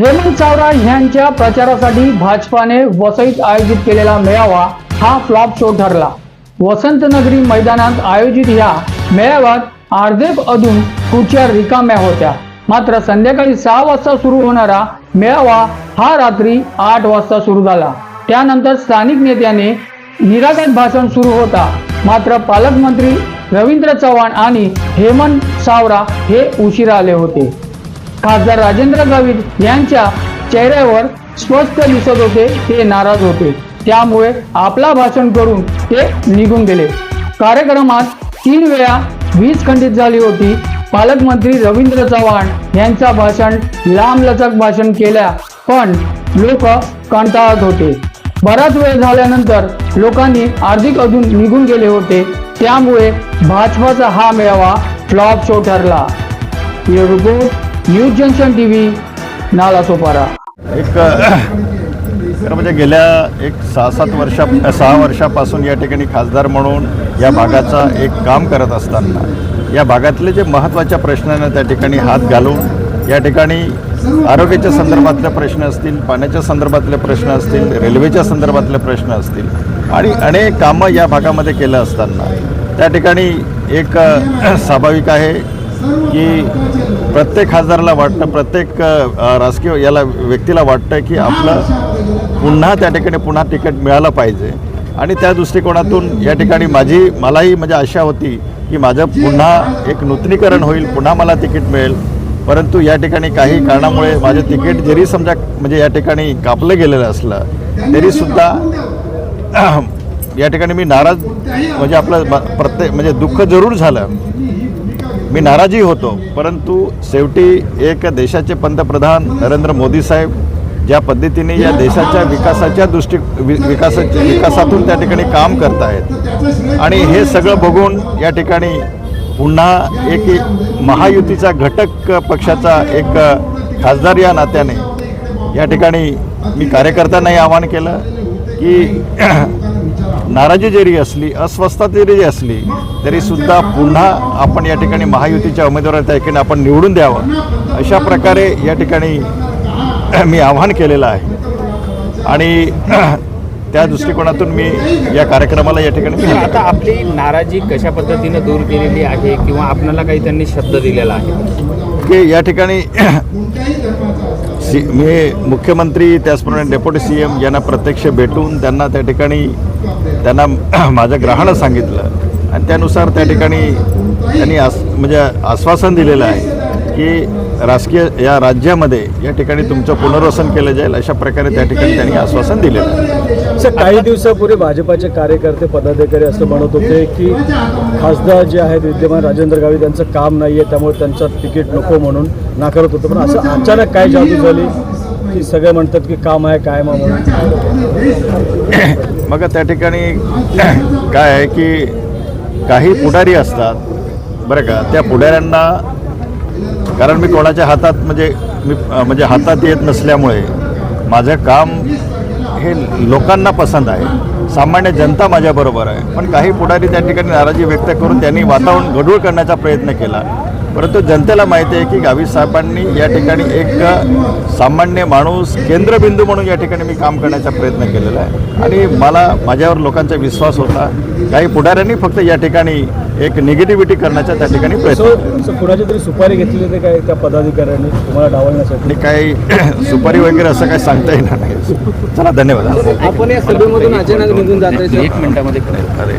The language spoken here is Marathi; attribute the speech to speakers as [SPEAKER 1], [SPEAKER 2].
[SPEAKER 1] हेमंत सावरा यांच्या प्रचारासाठी भाजपाने वसईत आयोजित केलेला मेळावा हा फ्लॉप शो ठरला. वसंत नगरी मैदानात आयोजित या मेळाव्यात अर्धेप अधून खुर्च्या रिकाम्या होत्या. मात्र संध्याकाळी सहा वाजता सुरू होणारा मेळावा हा रात्री आठ वाजता सुरू झाला. त्यानंतर स्थानिक नेत्याने निरागत भाषण सुरू होता. मात्र पालकमंत्री रवींद्र चव्हाण आणि हेमंत सावरा हे उशिरा आले होते. खासदार राजेंद्र गावित यांच्या चेहऱ्यावर स्वस्थ दिसत होते ते नाराज होते. त्यामुळे आपला भाषण करून ते निघून गेले. कार्यक्रमात तीन वेळा वीज खंडित झाली होती. पालकमंत्री रवींद्र चव्हाण यांचा भाषण लांबलचक भाषण केल्या पण लोक कंटाळत होते. बराच वेळ झाल्यानंतर लोकांनी अर्धिक अजून निघून गेले होते. त्यामुळे भाजपाचा हा मेळावा फ्लॉप शो ठरला. Report news junction TV Nalasopara
[SPEAKER 2] एक खरं म्हणजे गेल्या एक सहा सात वर्षा सहा वर्षापासून या ठिकाणी खासदार म्हणून या भागाचा एक काम करत असताना या भागातले जे महत्त्वाच्या प्रश्नांना त्या ठिकाणी हात घालून या ठिकाणी आरोग्याच्या संदर्भातले प्रश्न असतील पाण्याच्या संदर्भातले प्रश्न असतील रेल्वेच्या संदर्भातले प्रश्न असतील आणि अनेक कामं या भागामध्ये केलं असताना त्या ठिकाणी एक स्वाभाविक आहे की प्रत्येक खासदाराला वाटतं प्रत्येक राजकीय याला व्यक्तीला वाटतं की आपलं पुन्हा त्या ठिकाणी पुन्हा तिकीट मिळालं पाहिजे. आणि त्या दृष्टिकोनातून या ठिकाणी माझी मलाही म्हणजे आशा होती की माझं पुन्हा एक नूतनीकरण होईल पुन्हा मला तिकीट मिळेल. परंतु या ठिकाणी काही कारणामुळे माझं तिकीट जरी समजा म्हणजे या ठिकाणी कापलं गेलेलं असलं तरीसुद्धा या ठिकाणी मी नाराज म्हणजे आपलं प्रत्येक म्हणजे दुःख जरूर झालं. मी नाराजी होतो परंतु शेवटी एक देशाचे पंतप्रधान नरेंद्र मोदी साहेब ज्या पद्धतीने या देशाच्या विकासाच्या दृष्टी वि विकासाच्या विकासातून त्या ठिकाणी काम करत आहेत आणि हे सगळं बघून या ठिकाणी पुन्हा एक महायुतीचा घटक पक्षाचा एक खासदार या नात्याने या ठिकाणी मी कार्यकर्त्यांनाही आवाहन केलं की नाराजी जरी असली अस्वस्थता जरी असली तरी सुद्धा पुन्हा आपण या ठिकाणी महायुतीच्या उमेदवाराला त्या ठिकाणी आपण निवडून द्यावं. अशा प्रकारे या ठिकाणी मी आव्हान केलेलं आहे. आणि त्या दृष्टिकोनातून मी या कार्यक्रमाला या ठिकाणी
[SPEAKER 3] आता. आपली नाराजी कशा पद्धतीनं दूर केलेली आहे किंवा आपल्याला काही त्यांनी शब्द दिलेला आहे?
[SPEAKER 2] की या ठिकाणी सी मी मुख्यमंत्री त्याचप्रमाणे डेप्युटी सी एम यांना प्रत्यक्ष भेटून त्यांना त्या ठिकाणी त्यांना माझं ग्रहाणं सांगितलं. आणि त्यानुसार त्या ठिकाणी त्यांनी आस म्हणजे आश्वासन दिलेलं आहे की राजकीय या राज्यामध्ये या ठिकाणी तुमचं पुनर्वसन केलं जाईल अशा प्रकारे त्या ठिकाणी त्यांनी आश्वासन दिलेलं आहे.
[SPEAKER 4] सर काही दिवसापूर्वी भाजपाचे कार्यकर्ते पदाधिकारी असं म्हणत होते की खासदार जे आहेत विद्यमान राजेंद्र गावित यांचं काम नाही आहे त्यामुळे त्यांचं तिकीट नको म्हणून नाकारत होतं. पण असं अचानक काय जादू झाली? की सगळे म्हणतात की काम आहे काय मग म्हणून?
[SPEAKER 2] मग त्या ठिकाणी काय आहे की काही पुढारी असतात बरं का त्या पुढाऱ्यांना कारण मी कोणाच्या हातात म्हणजे मी म्हणजे हातात येत नसल्यामुळे माझं काम हे लोकांना पसंत आहे. सामान्य जनता माझ्याबरोबर आहे. पण काही पुढारी त्या ठिकाणी नाराजी व्यक्त करून त्यांनी वातावरण गढूळ करण्याचा प्रयत्न केला. परंतु जनतेला माहिती आहे की गावित साहेबांनी या ठिकाणी एक सामान्य माणूस केंद्रबिंदू म्हणून या ठिकाणी मी काम करण्याचा प्रयत्न केलेला आहे. आणि मला माझ्यावर लोकांचा विश्वास होता. काही पुढाऱ्यांनी फक्त या ठिकाणी एक निगेटिव्हिटी करण्याचा त्या ठिकाणी प्रयत्न
[SPEAKER 4] सो
[SPEAKER 2] केला.
[SPEAKER 4] सो कुणाची तरी सुपारी घेतली ते काय त्या पदाधिकाऱ्यांनी? तुम्हाला डावलण्यासाठी?
[SPEAKER 2] आणि काही सुपारी वगैरे असं काही सांगता येणार नाही. चला धन्यवाद.
[SPEAKER 3] आपण या सभेमधून अचानक निघून जात एक मिनिटामध्ये
[SPEAKER 2] अरे.